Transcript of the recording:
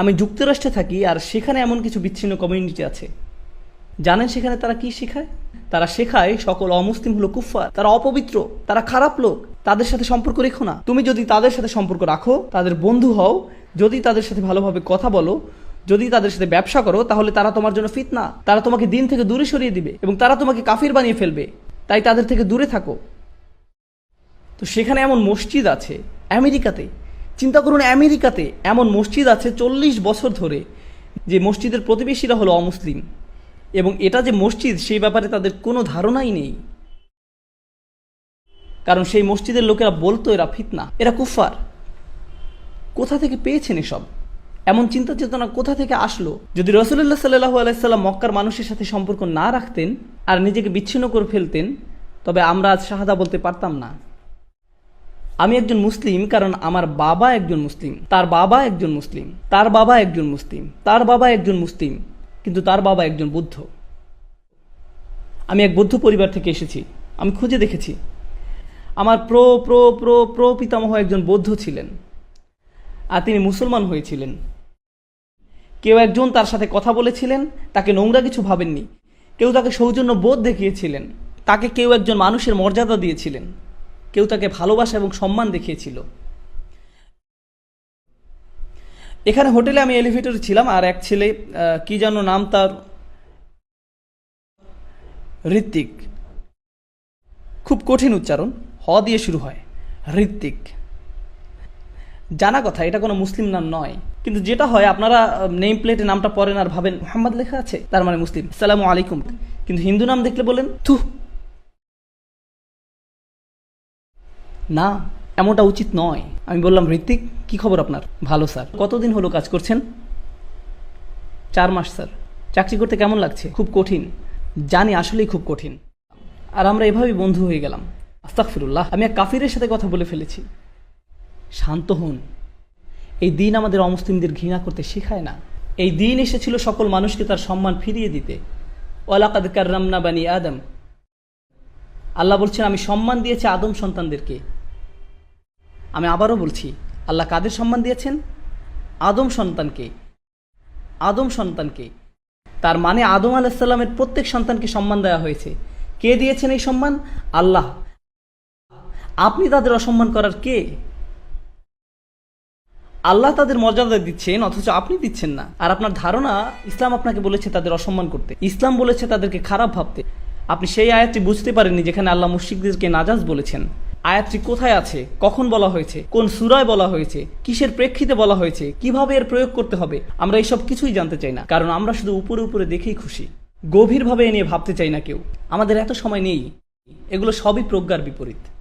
আমি যুক্তরাষ্ট্রে থাকি আর সেখানে এমন কিছু বিচ্ছিন্ন কমিউনিটি আছে। জানেন সেখানে তারা কি শেখায়? তারা শেখায় সকল অমুসলিম হলো কুফফার, তারা অপবিত্র, তারা খারাপ লোক। তাদের সাথে সম্পর্ক রেখো না। তুমি যদি তাদের সাথে সম্পর্ক রাখো, তাদের বন্ধু হও, যদি তাদের সাথে ভালোভাবে কথা বলো, যদি তাদের সাথে ব্যবসা করো, তাহলে তারা তোমার জন্য ফিতনা। তারা তোমাকে দিন থেকে দূরে সরিয়ে দিবে এবং তারা তোমাকে কাফির বানিয়ে ফেলবে। তাই তাদের থেকে দূরে থাকো। তো সেখানে এমন মসজিদ আছে, আমেরিকাতে। চিন্তা করুন, আমেরিকাতে এমন মসজিদ আছে চল্লিশ বছর ধরে যে মসজিদের প্রতিবেশীরা হলো অমুসলিম। এবং এটা যে মসজিদ, সেই ব্যাপারে তাদের কোনো ধারণাই নেই। কারণ সেই মসজিদের লোকেরা বলতো, এরা ফিতনা, এরা কুফার কোথা থেকে পেয়েছেন এসব? এমন চিন্তা চেতনা কোথা থেকে আসলো? যদি রসুল্লাহ সাল্লাহু আলাইসাল্লাম মক্কার মানুষের সাথে সম্পর্ক না রাখতেন আর নিজেকে বিচ্ছিন্ন করে ফেলতেন, তবে আমরা আজ শাহাদা বলতে পারতাম না। আমি একজন মুসলিম কারণ আমার বাবা একজন মুসলিম, তার বাবা একজন মুসলিম, তার বাবা একজন মুসলিম, তার বাবা একজন মুসলিম, কিন্তু তার বাবা একজন বুদ্ধ। আমি এক বৌদ্ধ পরিবার থেকে এসেছি, আমি খুঁজে দেখেছি। আমার প্রো প্রো প্রো প্রো পিতামহ একজন বৌদ্ধ ছিলেন আর তিনি মুসলমান হয়েছিলেন। কেউ একজন তার সাথে কথা বলেছিলেন, তাকে নোংরা কিছু ভাবেননি। কেউ তাকে সৌজন্য বোধ দেখিয়েছিলেন, তাকে কেউ একজন মানুষের মর্যাদা দিয়েছিলেন। কেউ তাকে ভালোবাসা এবং সম্মান দেখিয়েছিল। এখানে হোটেলে আমি এলিভেটরে ছিলাম আর এক ছেলে কি যেন নাম তার? ঋত্বিক খুব কঠিন উচ্চারণ। হ দিয়ে শুরু হয়। ঋত্বিক জানা কথা, এটা কোনো মুসলিম নাম নয়। কিন্তু যেটা হয়, আপনারা নেম প্লেটে নামটা পড়েন আর ভাবেন, মোহাম্মদ লেখা আছে? তার মানে মুসলিম। সালামু আলাইকুম। কিন্তু হিন্দু নাম দেখলে বলেন থু না, এমনটা উচিত নয়। আমি বললাম ঋত্বিক কি খবর আপনার? ভালো, স্যার। কতদিন হলো কাজ করছেন? চার মাস, স্যার। চাকরি করতে কেমন লাগছে? খুব কঠিন। জানি আসলেই খুব কঠিন। আর আমরা এভাবেই বন্ধু হয়ে গেলাম। আস্তাকফিরুল্লাহ আমি এক কাফিরের সাথে কথা বলে ফেলেছি। শান্ত হন। এই দিন আমাদের অমুসলিমদের ঘৃণা করতে শেখায় না। এই দিন এসেছিল সকল মানুষকে তার সম্মান ফিরিয়ে দিতে। ওয়ালাকাদ কার্রামনা বানি আদম। আল্লাহ বলছেন, আমি সম্মান দিয়েছি আদম সন্তানদেরকে। আমি আবারও বলছি, আল্লাহ কাদের সম্মান দিয়েছেন? আদম সন্তানকে। আদম সন্তানকে। তার মানে আদম আলাহিসাল্লামের প্রত্যেক সন্তানকে সম্মান দেওয়া হয়েছে। কে দিয়েছেন এই সম্মান? আল্লাহ। আপনি তাদের অসম্মান করার কে? আল্লাহ তাদের মর্যাদা দিচ্ছেন, অথচ আপনি দিচ্ছেন না। আর আপনার ধারণা, ইসলাম আপনাকে বলেছে তাদের অসম্মান করতে। ইসলাম বলেছে তাদেরকে খারাপ ভাবতে। আপনি সেই আয়াতটি বুঝতে পারেননি যেখানে আল্লাহ মুশিকদেরকে নাজাজ বলেছেন। আয়াতটি কোথায় আছে? কখন বলা হয়েছে? কোন সুরায় বলা হয়েছে? কিসের প্রেক্ষিতে বলা হয়েছে? কীভাবে এর প্রয়োগ করতে হবে? আমরা এইসব কিছুই জানতে চাই না, কারণ আমরা শুধু উপরে উপরে দেখেই খুশি। গভীরভাবে এ নিয়ে ভাবতে চাই না কেউ। আমাদের এত সময় নেই। এগুলো সবই প্রজ্ঞার বিপরীত।